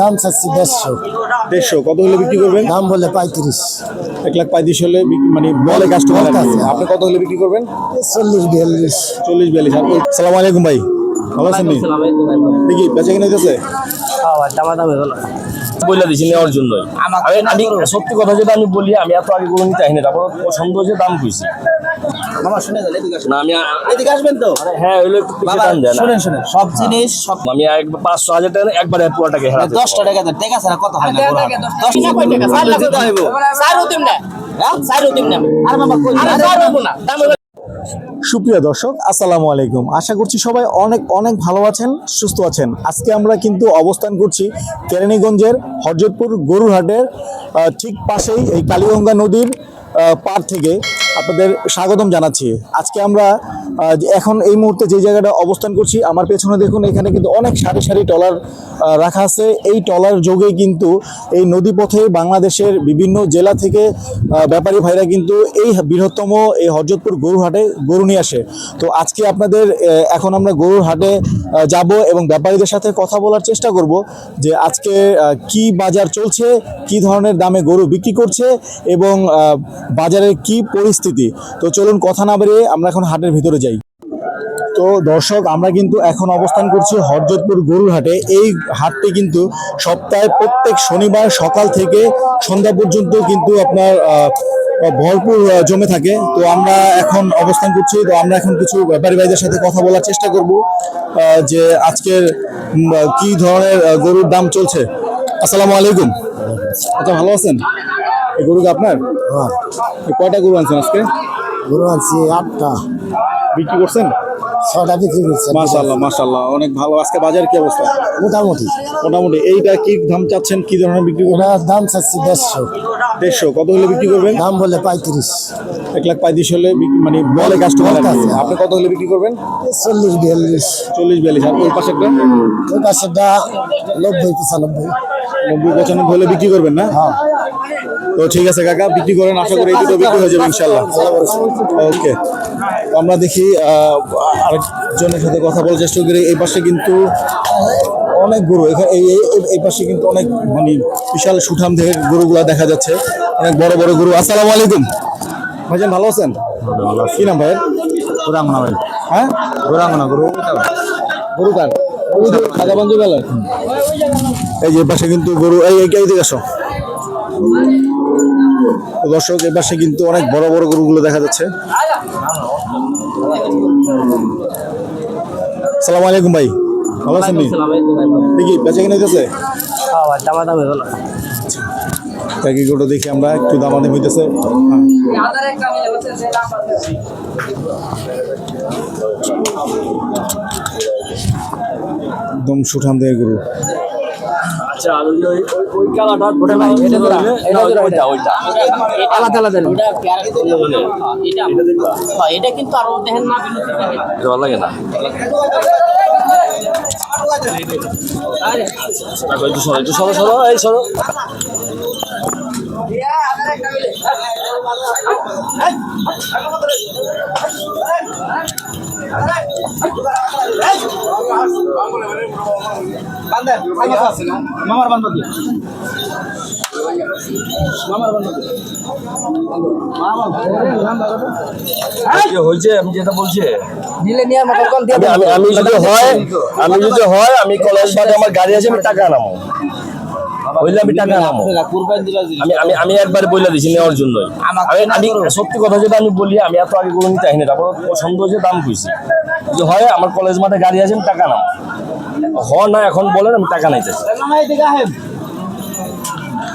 দাম চাচ্ছি দেড়শো। দেড়শো। কত হলে বিক্রি করবেন? দাম বলে পঁয়ত্রিশ। এক লাখ পঁয়ত্রিশ হলে মানে বলে কাস্টমার। আপনি কত হলে বিক্রি করবেন? চল্লিশ বিয়াল্লিশ। চল্লিশ বিয়াল্লিশ। সালাম আলাইকুম ভাই। ভালো আছেন দেখি বেচা কিনে হইতেছে? বলে দিছি নেওয়ার জন্যই আমি সত্যি কথা যেটা আমি বলি আমি এত আগে কোনো নিতে আসিনি তারপর পছন্দ হয়েছে দাম কইছি না আমি এদিকে আসবেন তো হ্যাঁ ওইগুলো একটু পিছিয়ে টান দেয় শুনেন শুনেন সব জিনিস সব আমি একবার পাঁচশো হাজার টাকা একবারে পুরোটাকে হেরাতে দশটা টাকা দেন টাকা ছাড়া কত হয় না পুরো দশ টাকা কয় টাকা চার লাখ দিতে হইব হ্যাঁ? সুপ্রিয় দর্শক, আসসালামু আলাইকুম। আশা করছি সবাই অনেক অনেক ভালো আছেন, সুস্থ আছেন। আজকে আমরা কিন্তু অবস্থান করছি কেরানীগঞ্জের হরজতপুর গরুরহাটের ঠিক পাশেই এই কালীগঙ্গা নদীর পার থেকে। আপনাদের স্বাগতম জানাচ্ছি। আজকে আমরা এখন এই মুহূর্তে যে জায়গাটা অবস্থান করছি, আমার পেছনে দেখুন, এখানে কিন্তু অনেক সারি সারি টলার রাখা আছে। এই টলার যোগে কিন্তু এই নদীপথে বাংলাদেশের বিভিন্ন জেলা থেকে ব্যাপারী ভাইরা কিন্তু এই বৃহত্তম এই হরজতপুর গরুর হাটে গরু নিয়ে আসে। তো আজকে আপনাদের এখন আমরা গরুর হাটে যাব এবং ব্যাপারীদের সাথে কথা বলার চেষ্টা করব যে আজকে কি বাজার চলছে, কি ধরনের দামে গরু বিক্রি করছে এবং বাজারের কি পরিস্থিতি তো চলুন কথা না বেরিয়ে আমরা এখন হাটের ভিতরে যাই। তো দর্শক, আমরা কিন্তু এখন অবস্থান করছি হরজতপুর গরুর হাটে এই হাটটি কিন্তু সপ্তাহে প্রত্যেক শনিবার সকাল থেকে সন্ধ্যা পর্যন্ত কিন্তু আপনার ভরপুর জমে থাকে। তো আমরা এখন অবস্থান করছি। তো আমরা এখন কিছু ব্যাপারী ভাইদের সাথে কথা বলার চেষ্টা করব যে আজকের কি ধরনের গরুর দাম চলছে। আসসালামু আলাইকুম। আচ্ছা ভালো আছেন? এই গরুটা আপনার? হ্যাঁ। কয়টা গরু আনছেন আজকে? গরু আনছি আটটা। বিক্রি করছেন? ছটা বিক্রি করছে। মাশাল্লাহ মাশাল্লাহ অনেক ভালো। আজকে বাজার কি অবস্থা? মোটামুটি। মোটামুটি। এইটা কি দাম চাচ্ছেন? কি ধরনের বিক্রি করবেন? দাম চাচ্ছি দেড়শো। দেড়শো। কত হলে বিক্রি করবেন? দাম বলে পঁয়ত্রিশ। এক লাখ পঁয়ত্রিশ হলে মানে বলে কাস্টমার। আপনি কত হলে বিক্রি করবেন? চল্লিশ বিয়াল্লিশ। চল্লিশ বিয়াল্লিশ। আর ওই পাশে একটা ওই পাশেরটা নব্বই পঁচানব্বই। নব্বই পঁচানব্বই হলে বিক্রি করবেন না? হ্যাঁ। তো ঠিক আছে কাকা বিক্রি করেন আশা করি এই দুটো বিক্রি হয়ে যাবে ইনশাল্লাহ ওকে। আমরা দেখি আহ, আরেকজনের সাথে কথা বলার চেষ্টা করি। এই পাশে কিন্তু অনেক গরু। এখানে এই এই- এই- এই পাশে কিন্তু অনেক মানে বিশাল সুঠাম দেহের গরুগুলা দেখা যাচ্ছে। অনেক বড় বড় গরু। আসসালামু আলাইকুম। ভাইজান ভালো আছেন? কি নাম ভাইয়ের? পুরাঙ্গনা ভাই। হ্যাঁ? পুরাঙ্গনা গরু গরু কার? এই যে পাশে কিন্তু গরু এই এই দিকে আসো। দর্শক এ পাশে কিন্তু অনেক বড় বড় গরুগুলো দেখা যাচ্ছে। সালাম আলাইকুম ভাই ভালো আছেন? দেখি বেচা কিনে হইতেছে তাকে গরুটা দেখি আমরা একটু দামাদামি হইতেছে। একদম সুঠাম দেহের গরু আচ্ছা আর ওই ওই ওই- ওই কালাটা ওটা না এটা তো এটা ওইটা ওইটা আলাদা আলাদা। এটা কিন্তু আরও দেখেন না এটা ভালো লাগে না একটু সরো একটু সরো সরো এই সরো মামার বান্ধব হয় আমি যদি হয় আমি কলেজ বাদে আমার গাড়ি আছে আমি টাকা নামো হইলে আমি টাকা নামো। আমি আমি আমি একবারে বলে দিছি নেওয়ার জন্যই। আমি আমি সত্যি কথা যেটা আমি বলি আমি এত আগে কোনো নিতে আসিনি তারপর পছন্দ হয়েছে দাম কইছি। যে হয় আমার কলেজ মাঠে গাড়ি আছে টাকা নাম। হ না এখন বলেন আমি টাকা নাইতে মামা এদিকে আহেন।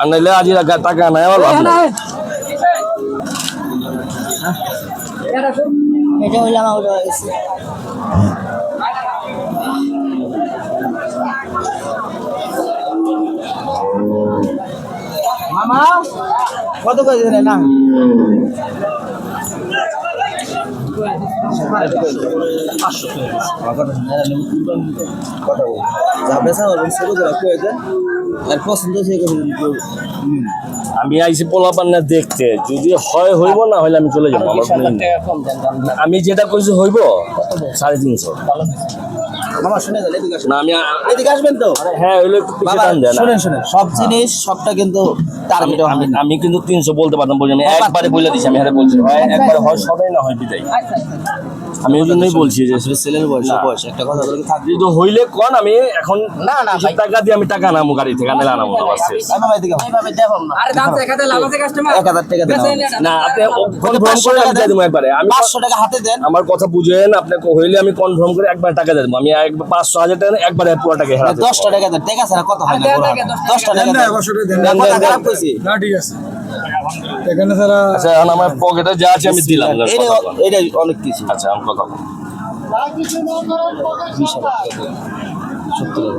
আর নাইলে আজ টাকা নাই আমার লাভ নাই। এটা হইলাম কত করে না। আমি আইসি পোলাপান না দেখতে। যদি হয় হইব না হইলে আমি চলে যাব। আমি যেটা কইছি হইব? সাড়ে তিনশো। মামা শুনে যান এদিকে আসেন। না আমি এদিকে আসবেন তো? হ্যাঁ হইল একটু পিছিয়ে টান দেন শুনেন শুনেন সব জিনিস সবটা কিন্তু টার্গেট আমি আমি কিন্তু তিনশো বলতে পারতাম বলি আমি একবারে বলে দিচ্ছি আমি হ্যাঁ বলছি হয় একবারে হয় সবাই না হয় বিদায়। আমি ওই জন্যই বলছি যে ছেলের বয়স বয়স একটা কথা বলে থাকবে যদি হইলে কোন আমি এখন না, না, ভাই। টাকা দিয়ে আমি টাকা নামো গাড়ি থেকে আনলে আনামো না বাস। আরে দাম দেখাতে লাভ আছে কাস্টমার এক হাজার টাকা দেন। না আপনি কনফার্ম করে আমি দিয়ে দেবো একবারে। আমি পাঁচশো টাকা হাতে দেন। আমার কথা বুঝেন আপনি হইলে আমি কনফার্ম করে একবার টাকা দিয়ে দেবো। আমি একবার পাঁচশো হাজার টাকা একবারে পুরো টাকা হেরাতে দেবো। দশটা টাকা দেন। ঠিক আছে না কত হয় না? দেন, পুরো দেন, টাকা দেন। না ঠিক আছে। এখানে ছাড়া আচ্ছা এখন আমার পকেটে যা আছে আমি দিলাম এটা বলেন। এটা অনেক কিছু। আচ্ছা আমি কথা বলব।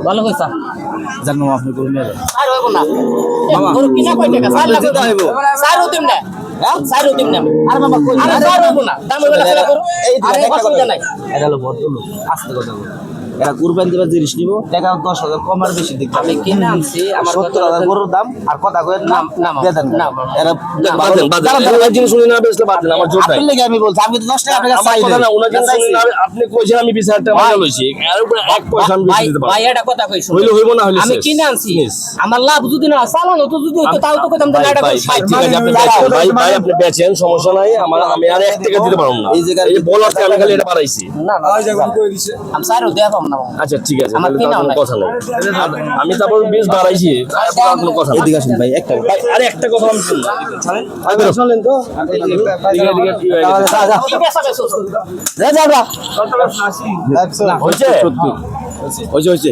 ভালো হইছা জানো আপনি করে নিয়ে যান। আর হইব না। গরু কিনা কয় টাকা? চার লাখ হইব। চার হইতেম না হ্যাঁ? হইতেম না আরে মামা কই আরে চার হইব না। দাম হইব না সেটা করো। এই দিকে কথা নাই। এটা হলো ভদ্রলোক। আস্তে কথা বলো। এরা কুরবান দিবার জিনিস নিব। টাকা দশ হাজার কম আর বেশি দিক আমি কিনে আনছি আমার সত্তর হাজার গরুর দাম আর কথা কয়ে না, না, এরা জিনিস উনি না বেচলে বাদ দেন, আমার জোর নাই। আমি বলছি আমি তো দশ টাকা আমার চাই না, ওনার জিনিস উনি না- আপনি কইছেন আমি বিশ হাজার টাকা লইছি। এর উপরে এক পয়সা আমি বেশি দিতে পারব। ভাই। এটা কথা কইছো হইলে হইব না হইলে আমি কিনে আনছি। আমার লাভ যদি না চালানো তো যদি হতো তাও তো কইতাম না এটা ভাই, কই ঠিক আছে, আপনি বেচেন, ভাই, ভাই, আপনি বেচেন, সমস্যা নাই, আমার আমি আর এক টাকা দিতে পারব না। এই জায়গায়- যে বলার থেকে আমি খালি এটা বাড়াইছি। না না আমি চারও দেখাম না। আচ্ছা ঠিক আছে আমার কোনো কথা নেই। আমি তারপর বেশ তারপর কোনো কথা নেই। এদিকে আসেন ভাই একটা ভাই, আরে একটা কথা আমি শুনলেন তো। হয়ে হয়েছে? হয়েছে হয়েছে।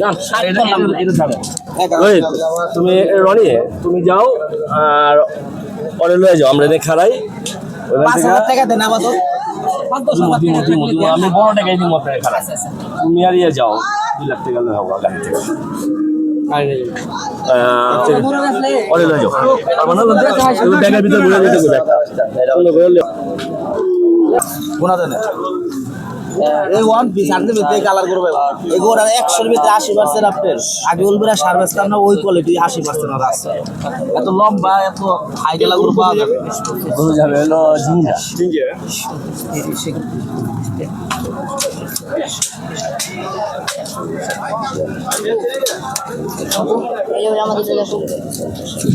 তুমি রনি তুমি যাও আর পরে লয়ে যাও আমরা এখানে খাড়াই। পাঁচ হাজার টাকা দেন আমাদের দিমু, দিমু, দিমু। আমি বড় টাকাই দিব তুমি আর ইয়ে যাও দুই লাখ টাকা লয়ে হব গাড়ি থেকে। ভিতরে ঘুরে যেতে এই ওয়ান পিস আনতে ভিতরে কালার করবে এগুলো একশোর ভিতরে আশি পার্সেন্ট আপনার। আগে বলবেন সার্ভিস কার না ওই কোয়ালিটি আশি পার্সেন্ট আর আছে। এত লম্বা এত হাই গেলা গরু পাওয়া যাবে। ঘুরে যাবে হলো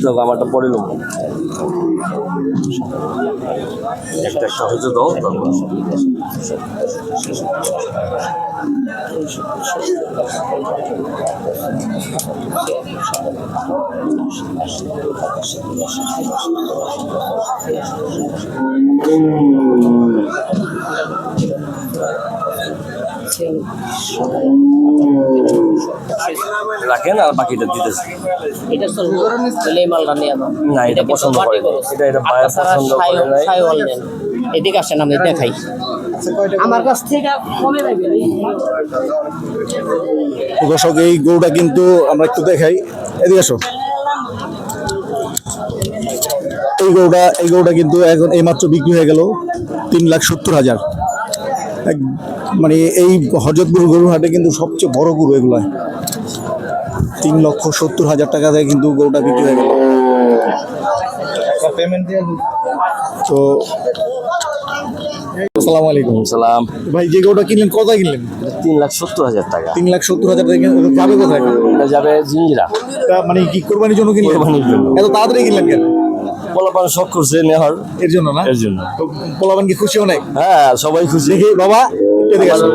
দেখো আমারটা পরে লোক একটা একটা হয়তো দাও তারপর রাখেন আর বাকিটা দিতেছে। এটা এই মালটা নিয়ে না, এটা কিন্তু পছন্দ করে এটা- এটা বায়া পছন্দ করে নাই। এদিকে আসেন আমি দেখাই আমার কাছ থেকে কমে দর্শক এই গরুটা কিন্তু আমরা একটু দেখাই। এদিকে আসো। এই গরুটা এই গরুটা কিন্তু এখন এইমাত্র বিক্রি হয়ে গেল তিন লাখ সত্তর হাজার। মানে এই হজরতপুর গরুর হাটে কিন্তু সবচেয়ে বড় গরু এগুলো। তিন লক্ষ সত্তর হাজার টাকা দিয়ে কিন্তু গরুটা বিক্রি হয়ে গেল। তো আসসালামু আলাইকুম। সালাম ভাই যে গরুটা কিনলেন কোথায় কিনলেন? তিন লাখ সত্তর হাজার টাকা। তিন লাখ সত্তর হাজার টাকা যাবে কোথায়? যাবে জিঞ্জিরা। মানে কি কোরবানির জন্য কিনলেন। এত তাড়াতাড়ি কিনলেন কেন? পোলাপান শখ করছে নেহর। এর জন্য না? এর জন্য। তো পোলাবান কি খুশি অনেক? হ্যাঁ সবাই খুশি। দেখি বাবা এদিকে আসো।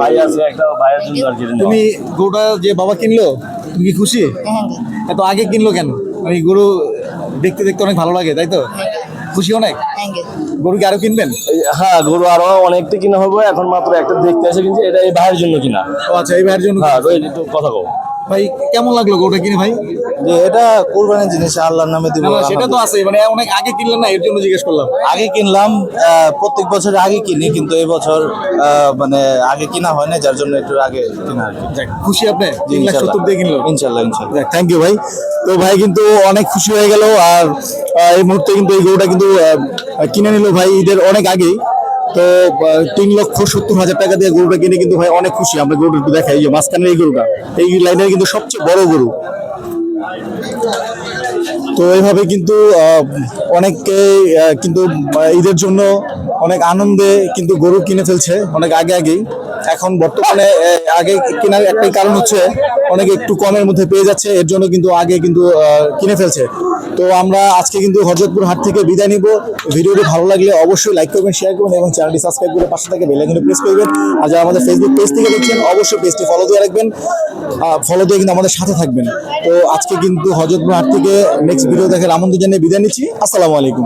ভাই আছে একটা ভাইয়ের জন্য আর কি তুমি গরুটা যে বাবা কিনলো তুমি কি খুশি? এত আগে কিনলো কেন? মানে গরু দেখতে দেখতে অনেক ভালো লাগে তাই তো? খুশি অনেক? গরু কি আরও কিনবেন? হ্যাঁ গরু আরও অনেকটা কিনা হবে এখন মাত্র একটা দেখতে আসে কিন্তু এটা এই ভাইয়ের জন্য কিনা। ও আচ্ছা এই ভাইয়ের জন্য হ্যাঁ কথা কও। ভাই কেমন লাগল গরুটা কিনে ভাই? যে এটা কোরবানির জিনিস আল্লাহর নামে দিব সেটা তো আছে মানে অনেক আগে কিনলেন না এর জন্য জিজ্ঞেস করলাম। আগে কিনলাম প্রত্যেক বছর আগে কিনি কিন্তু এই বছর মানে আগে কিনা হয় না যার জন্য একটু আগে কিনা খুশি আপনি? তিন লাখ। সত্তর দিয়ে কিনলো? ইনশাল্লাহ ইনশাল্লাহ। থ্যাংক ইউ ভাই। তো ভাই কিন্তু অনেক খুশি হয়ে গেল আর এই মুহূর্তে কিন্তু এই গরুটা কিন্তু কিনে নিল ভাই ঈদের অনেক আগেই। তো তিন লক্ষ সত্তর হাজার টাকা দিয়ে গরুটা কিনে কিন্তু ভাই অনেক খুশি। আমরা গরুটা একটু দেখাই যে মাঝখানের এই গরুটা। এই লাইনের কিন্তু সবচেয়ে বড় গরু। তো এইভাবে কিন্তু আহ, অনেকে আহ, কিন্তু ঈদের জন্য অনেক আনন্দে কিন্তু গরু কিনে ফেলছে অনেক আগে আগেই। এখন বর্তমানে আগে কেনার একটাই কারণ হচ্ছে অনেকে একটু কমের মধ্যে পেয়ে যাচ্ছে এর জন্য কিন্তু আগে কিন্তু কিনে ফেলছে। তো আমরা আজকে কিন্তু হরজতপুর হাট থেকে বিদায় নিব। ভিডিওটি ভালো লাগলে অবশ্যই লাইক করবেন শেয়ার করবেন এবং চ্যানেলটি সাবস্ক্রাইব করে পাশে থেকে বেল আইকনে প্রেস করবেন। আর যারা আমাদের ফেসবুক পেজ থেকে দেখছেন, অবশ্যই পেজটি ফলো দিয়ে রাখবেন। ফলো দিয়ে কিন্তু আমাদের সাথে থাকবেন। তো আজকে কিন্তু হরজতপুর হাট থেকে নেক্সট ভিডিও দেখার আমন্ত্রণ জানিয়ে বিদায় নিচ্ছি। আসসালামু আলাইকুম।